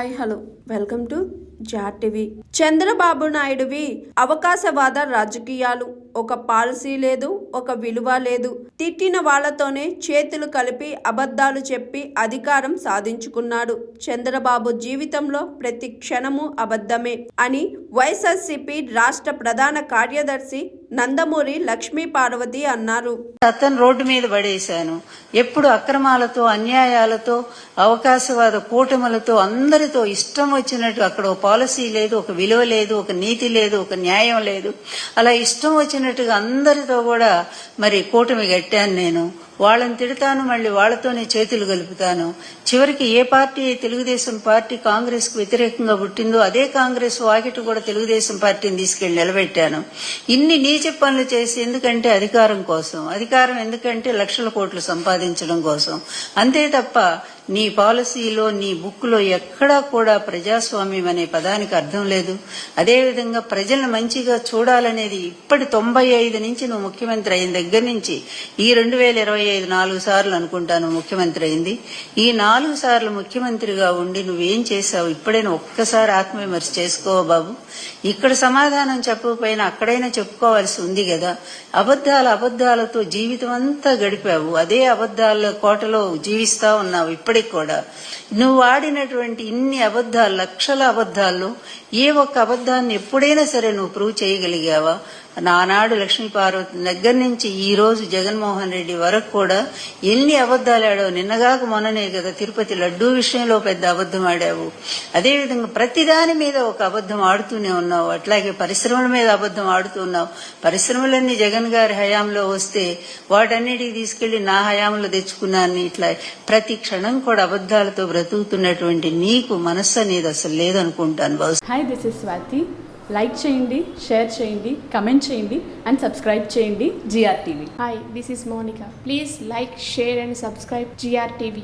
Hi hello. Welcome to Jar TV. Chandrababu నాయుడువి అవకాశవాద రాజకీయాలు. ఒక పాలసీ లేదు ఒక విలువ లేదు. తిట్టిన వాళ్ళతోనే చేతులు కలిపి అబద్ధాలు చెప్పి అధికారం సాధించుకున్నాడు. చంద్రబాబు జీవితంలో ప్రతి క్షణము అబద్ధమే అని వైఎస్ఆర్సీపీ రాష్ట్ర ప్రధాన కార్యదర్శి నందమూరి లక్ష్మీ పార్వతి అన్నారు. అతను రోడ్డు మీద పడేశాను. ఎప్పుడు అక్రమాలతో అన్యాయాలతో అవకాశవాద కూటములతో అందరితో ఇష్టం వచ్చినట్టు అక్కడ ఒక పాలసీ లేదు ఒక విలువ లేదు ఒక నీతి లేదు ఒక న్యాయం లేదు. అలా ఇష్టం వచ్చినట్టుగా అందరితో కూడా మరి కూటమి గట్టాను నేను. వాళ్ళని తిడతాను మళ్ళీ వాళ్ళతోనే చేతులు కలుపుతాను చివరికి ఏ పార్టీ తెలుగుదేశం పార్టీ కాంగ్రెస్కు వ్యతిరేకంగా పుట్టిందో అదే కాంగ్రెస్ వాకిటి కూడా తెలుగుదేశం పార్టీని తీసుకెళ్ళి నిలబెట్టాను. ఇన్ని నీచ పనులు చేసి ఎందుకంటే అధికారం కోసం? అధికారం ఎందుకంటే లక్షల కోట్లు సంపాదించడం కోసం. అంతే తప్ప నీ పాలసీలో నీ బుక్లో ఎక్కడా కూడా ప్రజాస్వామ్యం అనే పదానికి అర్థం లేదు. అదేవిధంగా ప్రజలను మంచిగా చూడాలనేది ఇప్పటి తొంభై ఐదు నుంచి నువ్వు ముఖ్యమంత్రి అయిన దగ్గర నుంచి ఈ రెండు వేల ఇరవై ఐదు నాలుగు సార్లు అనుకుంటాను ముఖ్యమంత్రి అయింది. ఈ నాలుగు సార్లు ముఖ్యమంత్రిగా ఉండి నువ్వేం చేశావు? ఇప్పుడైనా ఒక్కసారి ఆత్మవిమర్శ చేసుకోవా బాబు. ఇక్కడ సమాధానం చెప్పకపోయినా అక్కడైనా చెప్పుకోవాల్సి ఉంది కదా. అబద్ధాల అబద్ధాలతో జీవితం అంతా గడిపావు. అదే అబద్ధాల కోటలో జీవిస్తా ఉన్నావు. ఇప్పటికి కూడా. నువ్వు ఆడినటువంటి ఇన్ని అబద్ధాలు లక్షల అబద్ధాలు ఏ ఒక్క అబద్ధాన్ని ఎప్పుడైనా సరే నువ్వు ప్రూవ్ చేయగలిగావా? నానాడు లక్ష్మీ పార్వతి దగ్గర నుంచి ఈ రోజు జగన్మోహన్ రెడ్డి వరకు కూడా ఎన్ని అబద్ధాలు ఆడావు? నిన్నగాక మొన్ననే కదా తిరుపతి లడ్డూ విషయంలో పెద్ద అబద్ధం ఆడావు. అదేవిధంగా ప్రతిదాని మీద ఒక అబద్ధం ఆడుతూనే ఉన్నావు. అట్లాగే పరిశ్రమల మీద అబద్ధం ఆడుతున్నావు పరిశ్రమలన్నీ జగన్ గారి హయాంలో వస్తే వాటన్నిటికి తీసుకెళ్ళి నా హయాంలో తెచ్చుకున్నాను ఇట్లా. ప్రతి క్షణం కూడా అబద్ధాలతో బ్రతుకుతున్నటువంటి నీకు మనస్సు అనేది అసలు లేదనుకుంటాను బహుశా hi this is Swathi like చేయండి షేర్ చేయండి కమెంట్ చేయండి అండ్ సబ్స్క్రైబ్ చేయండి GR TV Hi, this is Monica. Please like, share, and subscribe GRTV.